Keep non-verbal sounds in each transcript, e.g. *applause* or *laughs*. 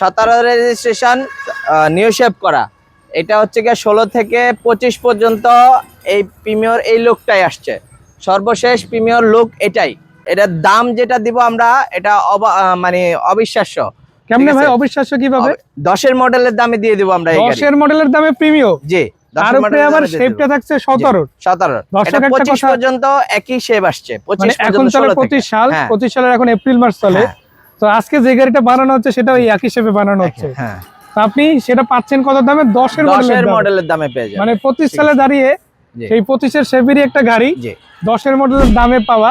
সতেরো registration new shape করা। এটা হচ্ছে গিয়ে ষোলো থেকে পঁচিশ পর্যন্ত এই প্রিমিয়র এই লুকটাই আসছে। সর্বশেষ প্রিমিয়র লুক এটাই। এটার দাম যেটা দিব আমরা এটা মানে অবিশ্বাস্য। কেমনে ভাই। অবিশ্বাস্য কীভাবে? দশের মডেলের দামে দিয়ে দিব আমরা দশের মডেলের দামে প্রিমিয় জি তার উপরে আবার শেপটা থাকছে এটা পর্যন্ত একই শেপ আসছে। মানে পঁচিশ এখন চলে 16 সাল হ্যাঁ। পঁচিশ সালের এখন এপ্রিল মাস চলে হ্যাঁ। তো আজকে যে গাড়িটা বানানো হচ্ছে সেটা ওই একই শেপে বানানো হচ্ছে। হ্যাঁ। আপনি সেটা পাচ্ছেন কত দামে? দশের মডেলের দামে। পেয়ে যাবেন। মানে পঁচিশ সালে দাঁড়িয়ে সেই পঁচিশের শেপেরই একটা গাড়ি দশের মডেলের দামে পাওয়া।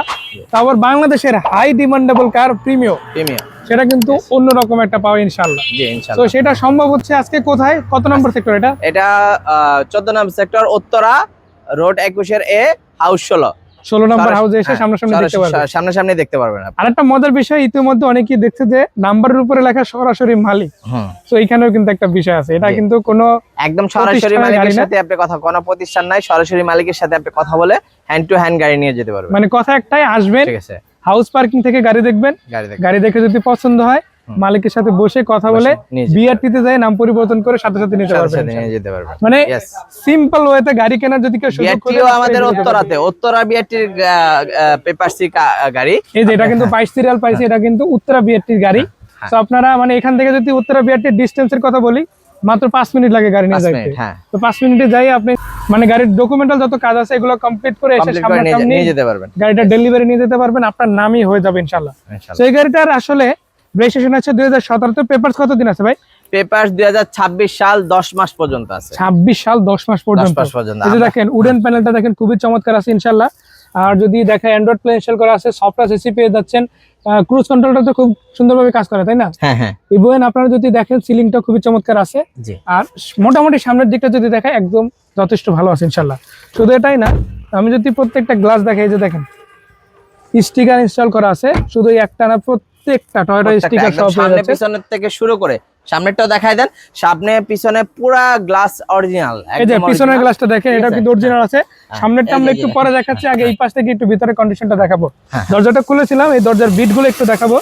তারপর বাংলাদেশের high demandable car premium premium সেটা কিন্তু অন্যরকম একটা পাওয়া ইনশাল্লাহ তো সেটা সম্ভব হচ্ছে আজকে কোথায়? কত নম্বর সেক্টর এটা? এটা চোদ্দ নম্বর সেক্টর উত্তরা রোড একুশের এ হাউস ষোলো। ষোলো নম্বর হাউসে এসে হ্যাঁ, সামনাসামনি দেখতে পারবেন সামনাসামনি দেখতে পারবেন আপনি। আরেকটা মজার বিষয় ইতিমধ্যে অনেকেই দেখছে যে নাম্বারের উপরে লেখা সরাসরি মালিক। তো এখানেও কিন্তু একটা বিষয় আছে। এটা কিন্তু কোনো একদম সরাসরি মালিকের সাথে আপনি কথা কোনো প্রতিষ্ঠান নাই সরাসরি মালিকের সাথে আপনি কথা বলে হ্যান্ড টু হ্যান্ড গাড়ি নিয়ে যেতে পারবেন। মানে কথা একটাই আসবেন ঠিক আছে। হাউস পার্কিং থেকে গাড়ি দেখবেন। গাড়ি দেখে যদি পছন্দ হয়। মালিকের সাথে বসে কথা বলে বিআরটিতে যায় নাম পরিবর্তন করে সাথে সাথে নিতে পারবেন যেতে পারবেন মানে সিম্পল ওয়েতে গাড়ি কেনার যদি কেউ সুযোগ করে আমাদের। উত্তরাতে। উত্তরা বিআরটির পেপারসি গাড়ি। এই যে এটা কিন্তু বাইশ সিরিয়াল পাইছি এটা কিন্তু উত্তরা বিআরটির গাড়ি। হ্যাঁ। তো আপনারা মানে এখান থেকে যদি উত্তরা বিআরটির ডিস্টেন্সের কথা বলি মাত্র পাঁচ মিনিট লাগে গাড়ি নিয়ে যাইতে। হ্যাঁ। তো পাঁচ মিনিটে যাই আপনি মানে গাড়ির ডকুমেন্টাল যত কাজ আছে এগুলো কমপ্লিট করে এসে করে নিয়ে যেতে পারবেন। গাড়িটা ডেলিভারি নিয়ে যেতে পারবেন আপনার নামই হয়ে যাবে ইনশাল্লাহ তো এই গাড়িটার আসলে রেজিস্ট্রেশন আছে দুই হাজার সতেরোতে পেপার কত দিন আছে ভাই? পেপার দুই সাল দশ মাস পর্যন্ত আছে। ছাব্বিশ সাল দশ মাস পর্যন্ত। দেখেন উডেন প্যানেলটা দেখেন খুবই চমৎকার আছে ইনশাল্লাহ আর যদি দেখেন অ্যান্ড্রয়েড প্লে ইনস্টল করা আছে সফটওয়্যার এসি পেয়ে যাচ্ছেন ক্রুজ কন্ট্রোলটা তো খুব সুন্দরভাবে কাজ করে তাই না? হ্যাঁ হ্যাঁ। ইভেন আপনারা যদি দেখেন সিলিংটা খুবই চমৎকার আছে। আর মোটামুটি সামনের দিকটা যদি দেখায় একদম যথেষ্ট ভালো আছে ইনশাল্লাহ শুধু এটাই না আমি যদি প্রত্যেকটা গ্লাস দেখাই যে দেখেন স্টিকার ইনস্টল করা আছে। শুধু একটা না প্রত্যেকটা টয়টা স্টিকার সহ সামনে পিছনের থেকে শুরু করে সামনেরটাও দেখাই দেন সামনে পিছনে পুরা গ্লাস অরিজিনাল এই যে পিছনের গ্লাসটা দেখেন এটা? কিন্তু অরিজিনাল আছে। সামনেরটা আমরা একটু পরে দেখাচ্ছি আগে এই পাশ থেকে একটু ভিতরে কন্ডিশনটা দেখাবো। হ্যাঁ। দরজাটা খুলেছিলাম এই দরজার বিটগুলো একটু দেখাবো।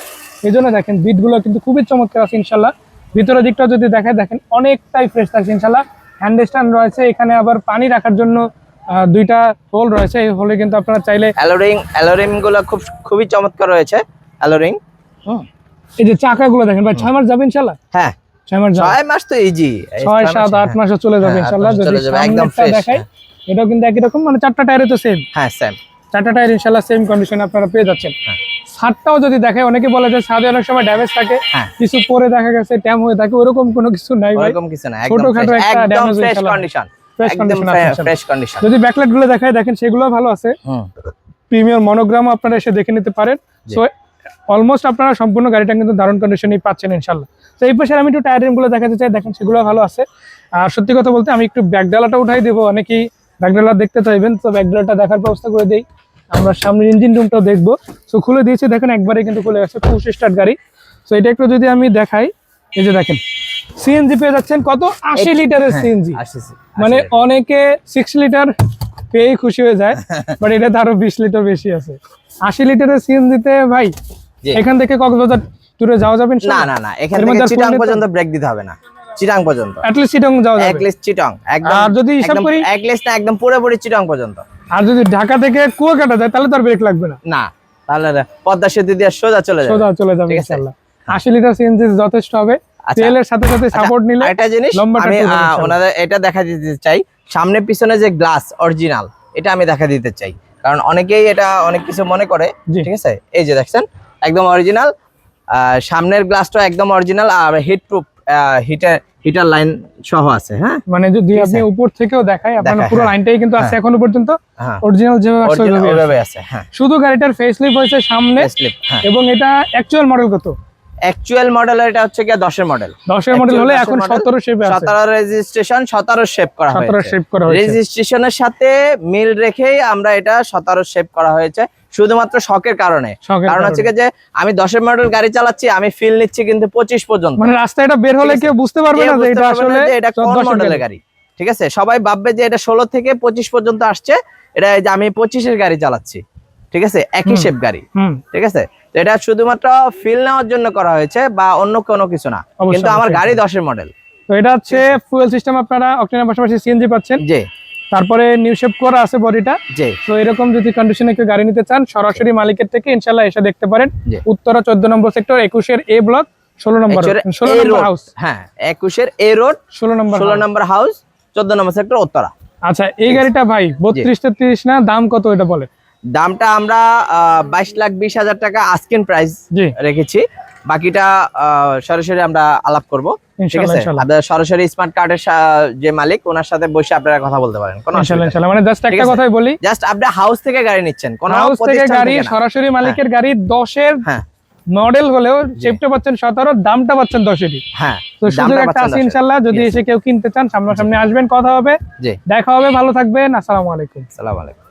এই জন্য দেখেন বিটগুলো কিন্তু খুবই চমৎকার আছে ইনশাল্লাহ ভিতরের দিকটা যদি দেখায় দেখেন অনেকটাই ফ্রেশ থাকছে ইনশাল্লাহ হ্যান্ড স্ট্যান্ড রয়েছে এখানে আবার পানি রাখার জন্য দুইটা হোল রয়েছে এই হোলে কিন্তু আপনারা চাইলে অ্যালোরিং অ্যালোরিংগুলো খুব খুবই চমৎকার রয়েছে। অ্যালোরিং এই যে চাকাগুলো দেখেন ভাই ছয় মাস যাবে ইনশাল্লাহ হ্যাঁ। ছয় মাস ছয় মাস তো ইজি ছয় সাত আট মাসে চলে যাবে হ্যাঁ, ইনশাল্লাহ যদি একদম দেখাই হ্যাঁ। এটাও কিন্তু একই রকম মানে চারটা টায়ারে তো সেম হ্যাঁ স্যাম চারটা টায়ার ইনশাল্লাহ সেম কন্ডিশনে আপনারা পেয়ে যাচ্ছেন। হ্যাঁ। ছাদটাও যদি দেখে অনেকে বলে যে ছাদে অনেক সময় ড্যামেজ থাকে। হ্যাঁ। কিছু পরে দেখা গেছে ট্যাম হয়ে থাকে ওরকম কোনো কিছু নাই ভাই। ওরকম কিছু না একদম ছোটখাটো একটা একদম damage fresh. Condition fresh condition যদি ব্যাকলাইটগুলো দেখায় দেখেন সেগুলো ভালো আছে। হুম। প্রিমিয়ার মনোগ্রামও আপনারা এসে দেখে নিতে পারেন। সো অলমোস্ট আপনারা সম্পূর্ণ গাড়িটা কিন্তু দারুণ কন্ডিশনেই পাচ্ছেন ইনশাল্লাহ। তো এই পাশে আমি একটু টায়ারগুলো দেখাতে চাই দেখেন সেগুলো ভালো আছে। আর সত্যি কথা বলতে আমি একটু ব্যাকডালাটা উঠাই দেবো অনেকেই ব্যাকডালা দেখতে চাইবেন তো ব্যাকডালাটা দেখার ব্যবস্থা করে দেই। আমরা সামনের ইঞ্জিন রুমটাও দেখব। সো খুলে দিয়েছি দেখেন একবারে কিন্তু খুলে গেছে পুশ স্টার্ট গাড়ি। তো এটা একটু যদি আমি দেখাই এই যে দেখেন। সিএনজি পেয়ে যাচ্ছেন কত? আশি লিটারের হ্যাঁ, সিএনজি। মানে অনেকে সিক্স লিটার পেয়ে খুশি হয়ে যায় *laughs* বাট এটা আরও বিশ লিটার বেশি আছে। আশি লিটারের সিএন দিতে ভাই এখান থেকে কক্সবাজার ট্যুরে যাওয়া যাবে না না না এখান থেকে চিটাং পর্যন্ত ব্রেক দিতে হবে না। চিটাং পর্যন্ত। অ্যাটলিস্ট চিটং যাওয়া যাবে। লিস্ট চিটাং একদম আর যদি হিসাব করি- এক লিস্ট না একদম পুরোপুরি চিটাং পর্যন্ত। আর যদি ঢাকা থেকে কুয়াকাটা যায় তাহলে তো আর ব্রেক লাগবে না। না তাহলে পদ্মা সেতু দিয়ে সোজা চলে যাবে। সোজা চলে যাবে ইনশাআল্লাহ। আশি লিটার সিএনজি যথেষ্ট হবে। তেলের সাথে সাথে সাপোর্ট নিলে একটা জিনিস আমি। ওনাদের এটা দেখা দিতে চাই। সামনে পিছনে যে গ্লাস অরিজিনাল এটা আমি দেখা দিতে চাই। কারণ অনেকেই এটা অনেক কিছু মনে করে ঠিক আছে? এই যে দেখছেন একদম অরিজিনাল। সামনের গ্লাসটা একদম অরিজিনাল আর heat proof heater heater line সহ আছে হ্যাঁ? মানে যদি আপনি উপর থেকেও দেখাই আপনার দেখায়, পুরো হ্যাঁ। লাইনটাই কিন্তু আছে হ্যাঁ। এখনও পর্যন্ত। হ্যাঁ। অরিজিনাল যেভাবে আছে আছে। হ্যাঁ। শুধু গাড়িটার ফেস লিপ হয়েছে সামনে হ্যাঁ। এবং এটা অ্যাকচুয়াল মডেল কত? অ্যাকচুয়াল মডেল এটা হচ্ছে কি দশের মডেল দশের মডেল হলে এখন দশের model, সতেরো শেপে আছে। সতেরো রেজিস্ট্রেশন সতেরো শেপ করা হয়েছে। শেপ করা হয়েছে। রেজিস্ট্রেশনের সাথে মিল রেখেই আমরা এটা সতেরো শেপ করা হয়েছে শুধুমাত্র শখের কারণে। কারণ। হচ্ছে যে আমি দশের মডেল গাড়ি চালাচ্ছি আমি ফিল নিচ্ছি কিন্তু পঁচিশ পর্যন্ত। মানে রাস্তায় এটা বের হলে কেউ বুঝতে পারবে না যে এটা আসলে এটা কোন মডেলের গাড়ি। ঠিক আছে? সবাই ভাববে যে এটা ষোলো থেকে পঁচিশ পর্যন্ত আসছে। এটা এই যে আমি পঁচিশের গাড়ি চালাচ্ছি। ঠিক আছে? একই। শেপ গাড়ি। হুম। ঠিক আছে? এটা শুধুমাত্র ফিল নেওয়ার জন্য করা হয়েছে বা অন্য কোনো কিছু না। কিন্তু আমার গাড়ি দশের মডেল তো এটা হচ্ছে ফুয়েল সিস্টেম আপনারা অক্টেনের পাশাপাশি সিএনজি পাচ্ছেন। জি। তারপরে নিউ শেপ করা আছে বডিটা জি। তো এরকম যদি কন্ডিশনে কেউ গাড়ি নিতে চান সরাসরি মালিকের থেকে ইনশাল্লাহ এসে দেখতে পারেন। উত্তরা চোদ্দ নম্বর সেক্টর একুশের এ ব্লক ষোলো নম্বর ষোলো নম্বর হাউস হ্যাঁ একুশের এ রোড ষোলো নম্বর ষোলো। নম্বর হাউস চোদ্দ নম্বর সেক্টর উত্তরা। আচ্ছা এই গাড়িটা ভাই বত্রিশ তেত্রিশ না দাম কত এটা বলে দামটা আমরা বাইশ লাখ বিশ হাজার টাকা আস্কিন প্রাইস রেখেছি। বাকিটা সরাসরি আমরা আলাপ করব। ঠিক আছে? আপনারা সরাসরি স্মার্ট কার্ডের যে মালিক ওনার সাথে বসে আপনারা কথা বলতে পারেন। কোনো ইনশাল্লাহ মানে জাস্ট একটা কথাই বলি। জাস্ট আপনি হাউস থেকে গাড়ি নিচ্ছেন কোন হাউস থেকে গাড়ি সরাসরি মালিকের গাড়ি দশের হ্যাঁ। মডেল হলেও চেপটা পাচ্ছেন সতেরো দামটা পাচ্ছেন দশেরই। হ্যাঁ তো সুযোগ একটা আছে দশের। ইনশাল্লাহ যদি এসে কেউ কিনতে চান সামনাসামনি আসবেন কথা হবে। দেখা হবে ভালো থাকবেন আসসালামু আলাইকুম। সালাম আলাইকুম।